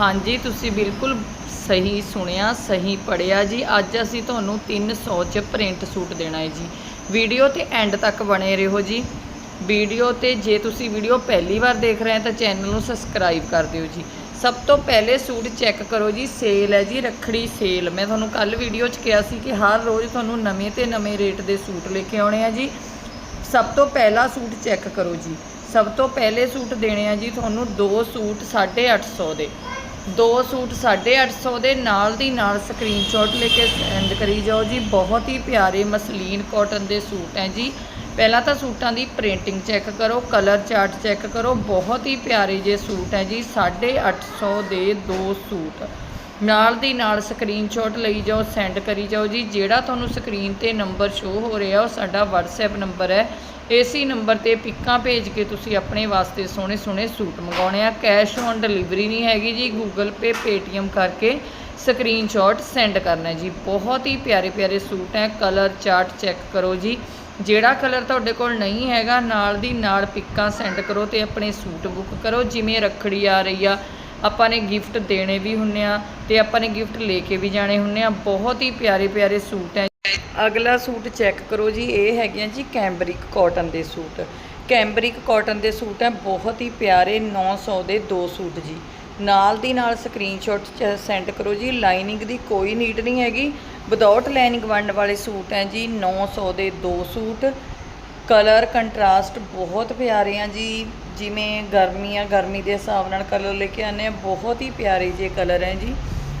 ਹਾਂਜੀ, ਤੁਸੀਂ ਬਿਲਕੁਲ ਸਹੀ ਸੁਣਿਆ, ਸਹੀ ਪੜਿਆ ਜੀ। ਅੱਜ ਅਸੀਂ ਤੁਹਾਨੂੰ 300 ਚ ਪ੍ਰਿੰਟ ਸੂਟ ਦੇਣਾ ਹੈ ਜੀ। ਵੀਡੀਓ ਤੇ ਐਂਡ ਤੱਕ ਬਣੇ ਰਹੋ ਜੀ। ਵੀਡੀਓ ਤੇ ਜੇ ਤੁਸੀਂ ਵੀਡੀਓ ਪਹਿਲੀ ਵਾਰ ਦੇਖ ਰਹੇ ਹੋ ਤਾਂ ਚੈਨਲ ਨੂੰ ਸਬਸਕ੍ਰਾਈਬ ਕਰ ਦਿਓ ਜੀ। ਸਭ ਤੋਂ ਪਹਿਲੇ ਸੂਟ ਚੈੱਕ ਕਰੋ ਜੀ। ਸੇਲ ਹੈ ਜੀ, ਰੱਖੜੀ ਸੇਲ ਮੈਂ ਤੁਹਾਨੂੰ ਕੱਲ ਵੀਡੀਓ 'ਚ ਕਿਹਾ ਸੀ ਕਿ ਹਰ ਰੋਜ਼ ਤੁਹਾਨੂੰ ਨਵੇਂ ਤੇ ਨਵੇਂ ਰੇਟ ਦੇ ਸੂਟ ਲੈ ਕੇ ਆਉਣੇ ਆ ਜੀ। ਸਭ ਤੋਂ ਪਹਿਲਾ ਸੂਟ ਚੈੱਕ ਕਰੋ ਜੀ। ਸਭ ਤੋਂ ਪਹਿਲੇ ਸੂਟ ਦੇਣੇ ਆ ਜੀ ਤੁਹਾਨੂੰ ਦੋ ਸੂਟ 850 ਦੇ। ਦੋ ਸੂਟ 850 ਦੇ ਨਾਲ ਦੀ ਨਾਲ ਸਕਰੀਨਸ਼ਾਟ ਲੈ ਕੇ ਸੈਂਡ ਕਰੀ ਜਾਓ ਜੀ। ਬਹੁਤ ਹੀ ਪਿਆਰੇ ਮਸਲੀਨ ਕਾਟਨ ਦੇ ਸੂਟ ਹੈ ਜੀ। ਪਹਿਲਾਂ ਤਾਂ ਸੂਟਾਂ ਦੀ ਪ੍ਰਿੰਟਿੰਗ ਚੈੱਕ ਕਰੋ ਕਲਰ ਚਾਰਟ ਚੈੱਕ ਕਰੋ। ਬਹੁਤ ਹੀ ਪਿਆਰੇ ਜੇ ਸੂਟ ਹੈ ਜੀ 850 ਦੇ ਦੋ ਸੂਟ। ਨਾਲ ਦੀ ਨਾਲ ਸਕਰੀਨਸ਼ਾਟ ਲਈ ਜਾਓ ਸੈਂਡ ਕਰੀ ਜਾਓ ਜੀ। ਜਿਹੜਾ ਤੁਹਾਨੂੰ ਸਕਰੀਨ ਤੇ ਨੰਬਰ ਸ਼ੋ ਹੋ ਰਿਹਾ, ਉਹ ਸਾਡਾ WhatsApp ਨੰਬਰ ਹੈ। ਇਸੇ ਨੰਬਰ ਤੇ ਪਿੱਕਾਂ ਭੇਜ ਕੇ ਤੁਸੀਂ ਆਪਣੇ ਵਾਸਤੇ ਸੋਹਣੇ ਸੋਹਣੇ ਸੂਟ ਮੰਗਾਉਣੇ ਆ। ਕੈਸ਼ ਔਨ ਡਿਲੀਵਰੀ ਨਹੀਂ ਹੈਗੀ ਜੀ। Google Pay, Paytm ਕਰਕੇ ਸਕਰੀਨਸ਼ਾਟ ਸੈਂਡ ਕਰਨਾ ਜੀ। ਬਹੁਤ ਹੀ ਪਿਆਰੇ ਪਿਆਰੇ ਸੂਟ ਹੈ। ਕਲਰ ਚਾਰਟ ਚੈੱਕ ਕਰੋ ਜੀ। ਜਿਹੜਾ ਕਲਰ ਤੁਹਾਡੇ ਕੋਲ ਨਹੀਂ ਹੈਗਾ, ਨਾਲ ਦੀ ਨਾਲ ਪਿੱਕਾਂ ਸੈਂਡ ਕਰੋ ਤੇ ਆਪਣੇ ਸੂਟ ਬੁੱਕ ਕਰੋ। ਜਿਵੇਂ ਰੱਖੜੀ ਆ ਰਹੀ ਆ ਆਪਾਂ ਨੇ ਗਿਫਟ ਦੇਣੇ ਵੀ ਹੁੰਨੇ ਆ ਤੇ ਆਪਾਂ ਨੇ ਗਿਫਟ ਲੈ ਕੇ ਵੀ ਜਾਣੇ ਹੁੰਨੇ ਆ। ਬਹੁਤ ਹੀ ਪਿਆਰੇ ਪਿਆਰੇ ਸੂਟ ਹੈ। ਅਗਲਾ ਸੂਟ ਚੈੱਕ ਕਰੋ ਜੀ, ਇਹ ਹੈਗੀਆਂ ਜੀ ਕੈਂਬਰਿਕ ਕਾਟਨ ਦੇ ਸੂਟ। ਕੈਂਬਰਿਕ ਕਾਟਨ ਦੇ ਸੂਟ ਹੈ, ਬਹੁਤ ਹੀ ਪਿਆਰੇ 900 ਦੇ ਦੋ ਸੂਟ ਜੀ। ਨਾਲ ਦੀ ਨਾਲ ਸਕਰੀਨਸ਼ਾਟ ਸੈਂਡ ਕਰੋ ਜੀ ਲਾਈਨਿੰਗ ਦੀ ਕੋਈ ਨੀਡ ਨਹੀਂ ਹੈਗੀ। ਵਿਦਆਊਟ ਲਾਈਨਿੰਗ ਵੰਡ ਵਾਲੇ ਸੂਟ ਹੈ ਜੀ 900 ਦੇ ਦੋ ਸੂਟ। ਕਲਰ ਕੰਟਰਾਸਟ ਬਹੁਤ ਪਿਆਰੇ ਆ ਜੀ। ਜਿਵੇਂ ਗਰਮੀ ਆ, ਗਰਮੀ ਦੇ ਹਿਸਾਬ ਨਾਲ ਕਲਰ ਲੈ ਕੇ ਆਨੇ ਆ, ਬਹੁਤ ਹੀ ਪਿਆਰੇ ਜੇ ਕਲਰ ਹੈ ਜੀ।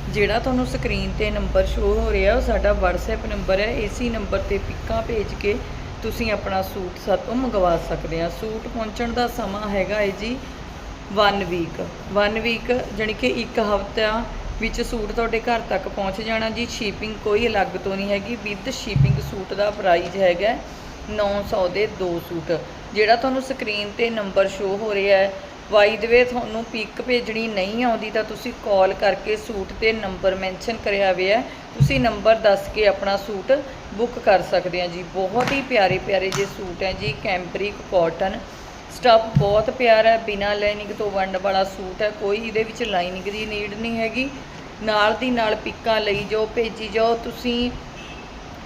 ਜਿਹੜਾ ਤੁਹਾਨੂੰ ਸਕਰੀਨ ਤੇ ਨੰਬਰ ਸ਼ੋ ਹੋ ਰਿਹਾ, ਉਹ ਸਾਡਾ WhatsApp ਨੰਬਰ ਹੈ ਇਸੇ ਨੰਬਰ ਤੇ ਪਿੱਕਾਂ ਭੇਜ ਕੇ ਤੁਸੀਂ ਆਪਣਾ ਸੂਟ ਸਾਤੋਂ ਮੰਗਵਾ ਸਕਦੇ ਆ। ਸੂਟ ਪਹੁੰਚਣ ਦਾ ਸਮਾਂ ਹੈਗਾ ਹੈ ਜੀ 1 ਵੀਕ 1 ਵੀਕ ਜਾਣੀ ਕਿ ਇੱਕ ਹਫ਼ਤਾ ਵਿੱਚ ਸੂਟ ਤੁਹਾਡੇ ਘਰ ਤੱਕ ਪਹੁੰਚ ਜਾਣਾ ਜੀ। ਸ਼ਿਪਿੰਗ ਕੋਈ ਅਲੱਗ ਤੋਂ ਨਹੀਂ ਹੈਗੀ। ਵਿਦ ਸ਼ਿਪਿੰਗ ਸੂਟ ਦਾ ਪ੍ਰਾਈਸ ਹੈਗਾ। 900 ਦੇ ਦੋ ਸੂਟ। ਜਿਹੜਾ ਤੁਹਾਨੂੰ ਸਕਰੀਨ ਤੇ ਨੰਬਰ ਸ਼ੋ ਹੋ ਰਿਹਾ ਹੈ ਵਾਈ ਦੇ ਵੇ ਤੁਹਾਨੂੰ ਪਿਕ ਭੇਜਣੀ ਨਹੀਂ ਆਉਂਦੀ ਤਾਂ ਤੁਸੀਂ ਕਾਲ ਕਰਕੇ ਸੂਟ ਤੇ ਨੰਬਰ ਮੈਂਸ਼ਨ ਕਰਿਆ ਹੋਇਆ ਹੈ। ਤੁਸੀਂ ਨੰਬਰ ਦੱਸ ਕੇ ਆਪਣਾ ਸੂਟ ਬੁੱਕ ਕਰ ਸਕਦੇ ਆ ਜੀ। ਬਹੁਤ ਹੀ ਪਿਆਰੇ ਪਿਆਰੇ ਜੇ ਸੂਟ ਹੈ ਜੀ। ਕੈਂਪਰਿਕ ਕਾਟਨ ਸਟਫ ਬਹੁਤ ਪਿਆਰਾ ਹੈ। ਬਿਨਾ ਲਾਈਨਿੰਗ ਤੋਂ ਵੰਡ ਵਾਲਾ ਸੂਟ ਹੈ। ਕੋਈ ਇਹਦੇ ਵਿੱਚ ਲਾਈਨਿੰਗ ਦੀ ਨੀਡ ਨਹੀਂ ਹੈਗੀ। ਨਾਲ ਦੀ ਨਾਲ ਪਿੱਕਾਂ ਲਈ ਜਾਓ, ਭੇਜੀ ਜਾਓ। ਤੁਸੀਂ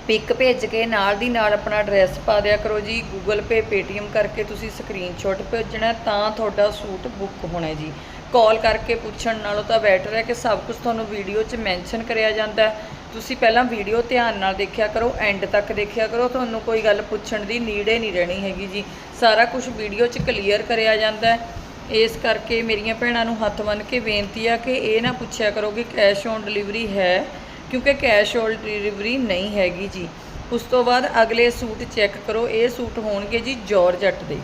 ਪਿਕ ਭੇਜ ਕੇ ਨਾਲ ਦੀ ਨਾਲ ਆਪਣਾ ਐਡਰੈਸ ਪਾ ਦਿਆ ਕਰੋ ਜੀ ਗੂਗਲ ਪੇ Paytm ਕਰਕੇ ਤੁਸੀਂ ਸਕਰੀਨਸ਼ਾਟ ਭੇਜਣਾ ਤਾਂ ਤੁਹਾਡਾ ਸੂਟ ਬੁੱਕ ਹੋਣਾ ਜੀ। ਕਾਲ ਕਰਕੇ ਪੁੱਛਣ ਨਾਲੋਂ ਤਾਂ ਬੈਟਰ ਹੈ ਕਿ ਸਭ ਕੁਝ ਤੁਹਾਨੂੰ ਵੀਡੀਓ 'ਚ ਮੈਂਸ਼ਨ ਕਰਿਆ ਜਾਂਦਾ ਤੁਸੀਂ ਪਹਿਲਾਂ ਵੀਡੀਓ ਧਿਆਨ ਨਾਲ ਦੇਖਿਆ ਕਰੋ ਐਂਡ ਤੱਕ ਦੇਖਿਆ ਕਰੋ, ਤੁਹਾਨੂੰ ਕੋਈ ਗੱਲ ਪੁੱਛਣ ਦੀ ਨੀੜੇ ਨਹੀਂ ਰਹਿਣੀ ਹੈਗੀ ਜੀ। ਸਾਰਾ ਕੁਝ ਵੀਡੀਓ 'ਚ ਕਲੀਅਰ ਕਰਿਆ ਜਾਂਦਾ ਇਸ ਕਰਕੇ ਮੇਰੀਆਂ ਭੈਣਾਂ ਨੂੰ ਹੱਥ ਬੰਨ੍ਹ ਕੇ ਬੇਨਤੀ ਆ ਕਿ ਇਹ ਨਾ ਪੁੱਛਿਆ ਕਰੋ ਕਿ ਕੈਸ਼ ਔਨ ਡਿਲੀਵਰੀ ਹੈ ਕਿਉਂਕਿ ਕੈਸ਼ ਔਨ ਡਿਲੀਵਰੀ ਨਹੀਂ ਹੈਗੀ ਜੀ। ਉਸ ਤੋਂ ਬਾਅਦ ਅਗਲੇ ਸੂਟ ਚੈੱਕ ਕਰੋ ਇਹ ਸੂਟ ਹੋਣਗੇ ਜੀ ਜਾਰਜਟ ਦੇ।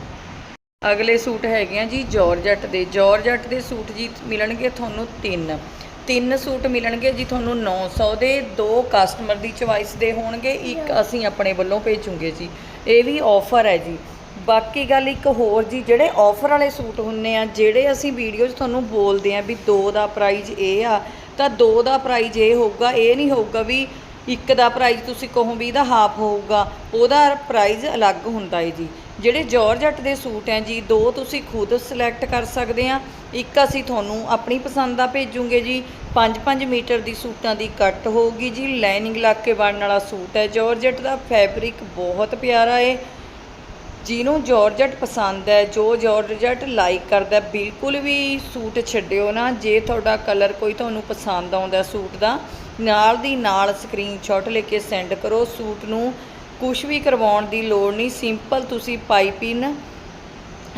ਅਗਲੇ ਸੂਟ ਹੈਗੇ ਆ ਜੀ ਜਾਰਜਟ ਦੇ। ਜਾਰਜਟ ਦੇ ਸੂਟ ਜੀ ਮਿਲਣਗੇ ਤੁਹਾਨੂੰ ਤਿੰਨ। ਤਿੰਨ ਸੂਟ ਮਿਲਣਗੇ ਜੀ ਤੁਹਾਨੂੰ 900 ਦੇ। ਦੋ ਕਸਟਮਰ ਦੀ ਚੁਆਇਸ ਦੇ ਹੋਣਗੇ ਇੱਕ ਅਸੀਂ ਆਪਣੇ ਵੱਲੋਂ ਭੇਜੂਗੇ ਜੀ। ਇਹ ਵੀ ਆਫਰ ਹੈ ਜੀ। ਬਾਕੀ ਗੱਲ ਇੱਕ ਹੋਰ ਜੀ ਜਿਹੜੇ ਆਫਰ ਵਾਲੇ ਸੂਟ ਹੁੰਨੇ ਆ ਜਿਹੜੇ ਅਸੀਂ ਵੀਡੀਓ 'ਚ ਤੁਹਾਨੂੰ ਬੋਲਦੇ ਆ ਵੀ ਦੋ ਦਾ ਪ੍ਰਾਈਸ ਇਹ ਆ ਤਾਂ ਦੋ ਦਾ ਪ੍ਰਾਈਜ਼ ਇਹ ਹੋਊਗਾ, ਇਹ ਨਹੀਂ ਹੋਊਗਾ ਵੀ ਇੱਕ ਦਾ ਪ੍ਰਾਈਜ਼ ਤੁਸੀਂ ਕਹੋ ਵੀ ਇਹਦਾ ਹਾਫ ਹੋਊਗਾ, ਉਹਦਾ ਪ੍ਰਾਈਜ਼ ਅਲੱਗ ਹੁੰਦਾ ਹੈ ਜੀ। ਜਿਹੜੇ ਜਾਰਜਟ ਦੇ ਸੂਟ ਹੈ ਜੀ, ਦੋ ਤੁਸੀਂ ਖੁਦ ਸਿਲੈਕਟ ਕਰ ਸਕਦੇ ਆ। ਇੱਕ ਅਸੀਂ ਤੁਹਾਨੂੰ ਆਪਣੀ ਪਸੰਦ ਦਾ ਭੇਜੂਗੇ ਜੀ। 5-5 ਮੀਟਰ ਦੀ ਸੂਟਾਂ ਦੀ ਕੱਟ ਹੋਊਗੀ ਜੀ। ਲਾਈਨਿੰਗ ਲੱਗ ਕੇ ਬਣਨ ਵਾਲਾ ਸੂਟ ਹੈ। ਜਾਰਜਟ ਦਾ ਫੈਬਰਿਕ ਬਹੁਤ ਪਿਆਰਾ ਹੈ। ਜਿਹਨੂੰ ਜਾਰਜਟ ਪਸੰਦ ਹੈ, ਜੋ ਜਾਰਜਟ ਲਾਈਕ ਕਰਦਾ ਬਿਲਕੁਲ ਵੀ ਸੂਟ ਛੱਡਿਓ ਨਾ, ਜੇ ਤੁਹਾਡਾ ਕਲਰ ਕੋਈ ਤੁਹਾਨੂੰ ਪਸੰਦ ਆਉਂਦਾ ਸੂਟ ਦਾ, ਨਾਲ ਦੀ ਨਾਲ ਸਕਰੀਨਸ਼ਾਟ ਲੈ ਕੇ ਸੈਂਡ ਕਰੋ, ਸੂਟ ਨੂੰ ਕੁਝ ਵੀ ਕਰਵਾਉਣ ਦੀ ਲੋੜ ਨਹੀਂ ਸਿੰਪਲ ਤੁਸੀਂ ਪਾਈਪਿੰਨ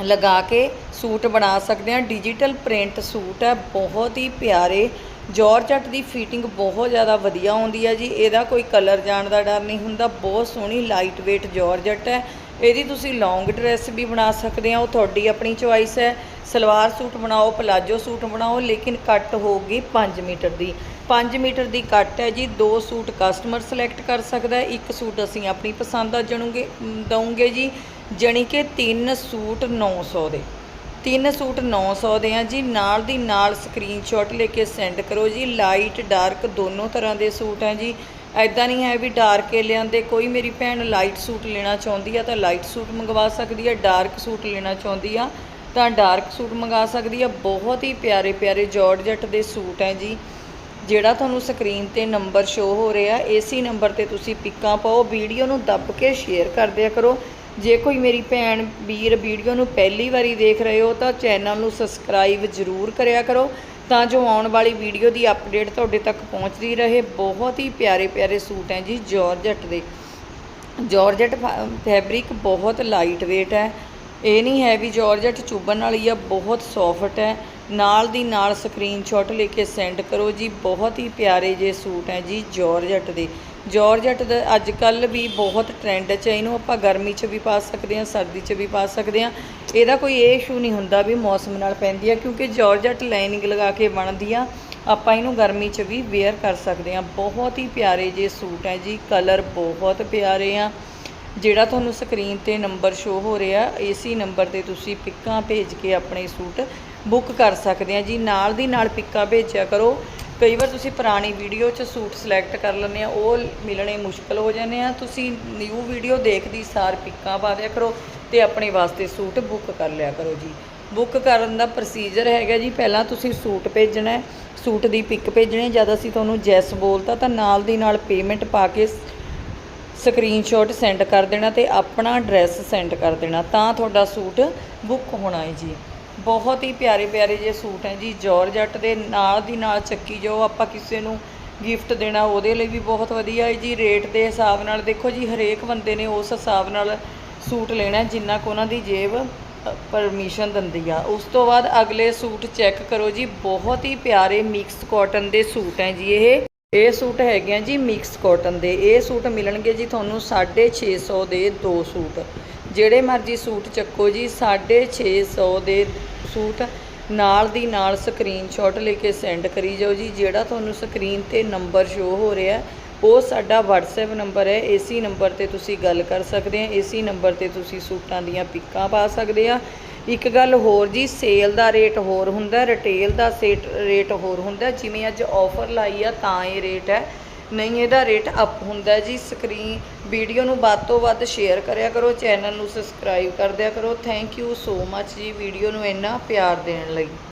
ਲਗਾ ਕੇ ਸੂਟ ਬਣਾ ਸਕਦੇ ਆ ਡਿਜੀਟਲ ਪ੍ਰਿੰਟ ਸੂਟ ਹੈ, ਬਹੁਤ ਹੀ ਪਿਆਰੇ ਜੋਰਜਟ ਦੀ ਫਿਟਿੰਗ ਬਹੁਤ ਜ਼ਿਆਦਾ ਵਧੀਆ ਆਉਂਦੀ ਹੈ ਜੀ, ਇਹਦਾ ਕੋਈ ਕਲਰ ਜਾਣ ਦਾ ਡਰ ਨਹੀਂ ਹੁੰਦਾ, ਬਹੁਤ ਸੋਹਣੀ ਲਾਈਟ weight ਜੋਰਜਟ ਹੈ ਇਹਦੀ ਤੁਸੀਂ ਲੌਂਗ ਡਰੈਸ ਵੀ ਬਣਾ ਸਕਦੇ ਆ, ਉਹ ਤੁਹਾਡੀ ਆਪਣੀ ਚੁਆਇਸ ਹੈ। ਸਲਵਾਰ ਸੂਟ ਬਣਾਓ, ਪਲਾਜੋ ਸੂਟ ਬਣਾਓ, ਲੇਕਿਨ ਕੱਟ ਹੋਊਗੀ 5 ਮੀਟਰ ਦੀ। 5 ਮੀਟਰ ਦੀ ਕੱਟ ਹੈ ਜੀ, ਦੋ ਸੂਟ ਕਸਟਮਰ ਸਿਲੈਕਟ ਕਰ ਸਕਦਾ ਇੱਕ ਸੂਟ ਅਸੀਂ ਆਪਣੀ ਪਸੰਦ ਦਾ ਜਣੂਗੇ ਦਵਾਂਗੇ ਜੀ, ਜਣੀ ਕਿ ਤਿੰਨ ਸੂਟ 900 ਦੇ। ਤਿੰਨ ਸੂਟ 900 ਦੇ ਆ ਜੀ, ਨਾਲ ਦੀ ਨਾਲ ਸਕਰੀਨਸ਼ਾਟ ਲੈ ਕੇ ਸੈਂਡ ਕਰੋ ਜੀ ਲਾਈਟ ਡਾਰਕ ਦੋਨੋਂ ਤਰ੍ਹਾਂ ਦੇ ਸੂਟ ਆ ਜੀ। ਐਦਾਂ ਨਹੀਂ ਹੈ ਵੀ ਡਾਰਕ ਕੇ ਲਿਆਂਦੇ ਕੋਈ ਮੇਰੀ ਭੈਣ ਲਾਈਟ ਸੂਟ ਲੈਣਾ ਚਾਹੁੰਦੀ ਆ ਤਾਂ ਲਾਈਟ ਸੂਟ ਮੰਗਵਾ ਸਕਦੀ ਆ, ਡਾਰਕ ਸੂਟ ਲੈਣਾ ਚਾਹੁੰਦੀ ਆ ਤਾਂ ਡਾਰਕ ਸੂਟ ਮੰਗਾ ਸਕਦੀ ਆ। ਬਹੁਤ ਹੀ ਪਿਆਰੇ ਪਿਆਰੇ ਜਾਰਜਟ ਦੇ ਸੂਟ ਹੈ ਜੀ। ਜਿਹੜਾ ਤੁਹਾਨੂੰ ਸਕਰੀਨ ਤੇ ਨੰਬਰ ਸ਼ੋ ਹੋ ਰਿਹਾ ਇਸੇ ਨੰਬਰ ਤੇ ਤੁਸੀਂ ਪਿੱਕਾਂ ਪਾਓ, ਵੀਡੀਓ ਨੂੰ ਦੱਬ ਕੇ ਸ਼ੇਅਰ ਕਰ ਦਿਆ ਕਰੋ। ਜੇ ਕੋਈ ਮੇਰੀ ਭੈਣ ਵੀਰ ਵੀਡੀਓ ਨੂੰ ਪਹਿਲੀ ਵਾਰੀ ਦੇਖ ਰਹੇ ਹੋ ਤਾਂ ਚੈਨਲ ਨੂੰ ਸਬਸਕ੍ਰਾਈਬ ਜ਼ਰੂਰ ਕਰਿਆ ਕਰੋ। ਤਾਂ ਜੋ ਆਉਣ ਵਾਲੀ ਵੀਡੀਓ ਦੀ ਅਪਡੇਟ ਤੁਹਾਡੇ ਤੱਕ ਪਹੁੰਚਦੀ ਰਹੇ। ਬਹੁਤ ਹੀ ਪਿਆਰੇ ਪਿਆਰੇ ਸੂਟ ਹੈ ਜੀ, ਜਾਰਜਟ ਦੇ। ਜਾਰਜਟ ਫੈਬਰਿਕ ਬਹੁਤ ਲਾਈਟ weight ਹੈ। ਇਹ ਨਹੀਂ ਹੈ ਵੀ ਜਾਰਜਟ ਚੁੱਭਣ ਵਾਲੀ ਆ, ਬਹੁਤ ਸੌਫਟ ਹੈ। ਨਾਲ ਦੀ ਨਾਲ ਸਕਰੀਨਸ਼ਾਟ ਲੈ ਕੇ ਸੈਂਡ ਕਰੋ ਜੀ। ਬਹੁਤ ਹੀ ਪਿਆਰੇ ਜੇ ਸੂਟ ਹੈ ਜੀ, ਜਾਰਜਟ ਦੇ। ਜਾਰਜਟ ਦਾ ਅੱਜ ਕੱਲ ਵੀ ਬਹੁਤ ਟ੍ਰੈਂਡ 'ਚ ਹੈ। ਇਹਨੂੰ ਆਪਾਂ ਗਰਮੀ 'ਚ ਵੀ ਪਾ ਸਕਦੇ ਹਾਂ, ਸਰਦੀ 'ਚ ਵੀ ਪਾ ਸਕਦੇ ਹਾਂ। ਇਹਦਾ ਕੋਈ ਇਹ ਇਸ਼ੂ ਨਹੀਂ ਹੁੰਦਾ ਵੀ ਮੌਸਮ ਨਾਲ ਪੈਂਦੀ ਆ, ਕਿਉਂਕਿ ਜਾਰਜਟ ਲਾਈਨਿੰਗ ਲਗਾ ਕੇ ਬਣਦੀ ਆ। ਆਪਾਂ ਇਹਨੂੰ ਗਰਮੀ 'ਚ ਵੀ ਵੇਅਰ ਕਰ ਸਕਦੇ ਹਾਂ। ਬਹੁਤ ਹੀ ਪਿਆਰੇ ਜੇ ਸੂਟ ਹੈ ਜੀ। ਕਲਰ ਬਹੁਤ ਪਿਆਰੇ ਆ। ਜਿਹੜਾ ਤੁਹਾਨੂੰ ਸਕਰੀਨ ਤੇ ਨੰਬਰ ਸ਼ੋ ਹੋ ਰਿਹਾ, ਇਸੇ ਨੰਬਰ ਤੇ ਤੁਸੀਂ ਪਿੱਕਾਂ ਭੇਜ ਕੇ ਆਪਣੇ ਸੂਟ ਬੁੱਕ ਕਰ ਸਕਦੇ ਆ ਜੀ। ਨਾਲ ਦੀ ਨਾਲ ਪਿੱਕਾਂ ਭੇਜਿਆ ਕਰੋ। ਕਈ ਵਾਰ ਤੁਸੀਂ ਪੁਰਾਣੀ ਵੀਡੀਓ 'ਚ ਸੂਟ ਸਿਲੈਕਟ ਕਰ ਲੈਂਦੇ ਆ, ਉਹ ਮਿਲਣੇ ਮੁਸ਼ਕਲ ਹੋ ਜਾਂਦੇ ਆ। ਤੁਸੀਂ ਨਿਊ ਵੀਡੀਓ ਦੇਖਦੀ ਸਾਰ ਪਿੱਕਾਂ ਪਾ ਦਿਆ ਕਰੋ ਤੇ ਆਪਣੇ ਵਾਸਤੇ ਸੂਟ ਬੁੱਕ ਕਰ ਲਿਆ ਕਰੋ ਜੀ। ਬੁੱਕ ਕਰਨ ਦਾ ਪ੍ਰੋਸੀਜਰ ਹੈਗਾ ਜੀ, ਪਹਿਲਾਂ ਤੁਸੀਂ ਸੂਟ ਭੇਜਣਾ ਸੂਟ ਦੀ ਪਿਕ ਭੇਜਣੀ ਜਦ ਅਸੀਂ ਤੁਹਾਨੂੰ ਜੈਸ ਬੋਲਤਾ ਤਾਂ ਨਾਲ ਦੀ ਨਾਲ ਪੇਮੈਂਟ ਪਾ ਕੇ ਸਕਰੀਨਸ਼ਾਟ ਸੈਂਡ ਕਰ ਦੇਣਾ ਤੇ ਆਪਣਾ ਐਡਰੈਸ ਸੈਂਡ ਕਰ ਦੇਣਾ, ਤਾਂ ਤੁਹਾਡਾ ਸੂਟ ਬੁੱਕ ਹੋਣਾ ਹੈ ਜੀ। ਬਹੁਤ ਹੀ ਪਿਆਰੇ ਪਿਆਰੇ ਜੇ ਸੂਟ ਹੈ ਜੀ ਜੌਰਜੱਟ ਦੇ ਨਾਲ ਦੀ ਨਾਲ ਚੱਕੀ ਜੋ ਆਪਾਂ ਕਿਸੇ ਨੂੰ ਗਿਫਟ ਦੇਣਾ ਉਹਦੇ ਲਈ ਵੀ ਬਹੁਤ ਵਧੀਆ ਹੈ ਜੀ ਰੇਟ ਦੇ ਹਿਸਾਬ ਨਾਲ ਦੇਖੋ ਜੀ, ਹਰੇਕ ਬੰਦੇ ਨੇ ਉਸ ਹਿਸਾਬ ਨਾਲ ਸੂਟ ਲੈਣਾ ਜਿੰਨਾ ਕੁ ਉਹਨਾਂ ਦੀ ਜੇਬ ਪਰਮਿਸ਼ਨ ਦਿੰਦੀ ਆ। ਉਸ ਤੋਂ ਬਾਅਦ ਅਗਲੇ ਸੂਟ ਚੈੱਕ ਕਰੋ ਜੀ, ਬਹੁਤ ਹੀ ਪਿਆਰੇ ਮਿਕਸ ਕਾਟਨ ਦੇ ਸੂਟ ਹੈ ਜੀ ਇਹ। ਇਹ ਸੂਟ ਹੈਗੇ ਆ ਜੀ ਮਿਕਸ ਕਾਟਨ ਦੇ। ਇਹ ਸੂਟ ਮਿਲਣਗੇ ਜੀ ਤੁਹਾਨੂੰ 650 ਦੇ ਦੋ ਸੂਟ। ਜਿਹੜੇ ਮਰਜ਼ੀ ਸੂਟ ਚੱਕੋ ਜੀ 650 ਦੇ ਸੂਟ ਨਾਲ ਦੀ ਨਾਲ ਸਕਰੀਨਸ਼ਾਟ ਲੈ ਕੇ ਸੈਂਡ ਕਰੀ ਜਾਓ ਜੀ, ਜਿਹੜਾ ਤੁਹਾਨੂੰ ਸਕਰੀਨ ਤੇ ਨੰਬਰ ਸ਼ੋ ਹੋ ਰਿਹਾ ਉਹ ਸਾਡਾ WhatsApp ਨੰਬਰ ਹੈ, ਇਸੇ ਨੰਬਰ ਤੇ ਤੁਸੀਂ ਗੱਲ ਕਰ ਸਕਦੇ ਆ ਇਸੇ ਨੰਬਰ ਤੇ ਤੁਸੀਂ ਸੂਟਾਂ ਦੀਆਂ ਪਿੱਕਾਂ ਪਾ ਸਕਦੇ ਆ ਇੱਕ ਗੱਲ ਹੋਰ ਜੀ ਸੇਲ ਦਾ ਰੇਟ ਹੋਰ ਹੁੰਦਾ ਰਿਟੇਲ ਦਾ ਸੇਟ ਰੇਟ ਹੋਰ ਹੁੰਦਾ, ਜਿਵੇਂ ਅੱਜ ਆਫਰ ਲਾਈ ਆ, ਤਾਂ ਇਹ ਰੇਟ ਹੈ। ਨਹੀਂ, ਇਹਦਾ ਰੇਟ ਅਪ ਹੁੰਦਾ ਜੀ। ਸਕਰੀਨ ਵੀਡੀਓ ਨੂੰ ਵੱਧ ਤੋਂ ਵੱਧ ਸ਼ੇਅਰ ਕਰਿਆ ਕਰੋ ਚੈਨਲ ਨੂੰ ਸਬਸਕ੍ਰਾਈਬ ਕਰ ਦਿਆ ਕਰੋ। ਥੈਂਕ ਯੂ ਸੋ ਮੱਚ ਜੀ ਵੀਡੀਓ ਨੂੰ ਇੰਨਾ ਪਿਆਰ ਦੇਣ ਲਈ।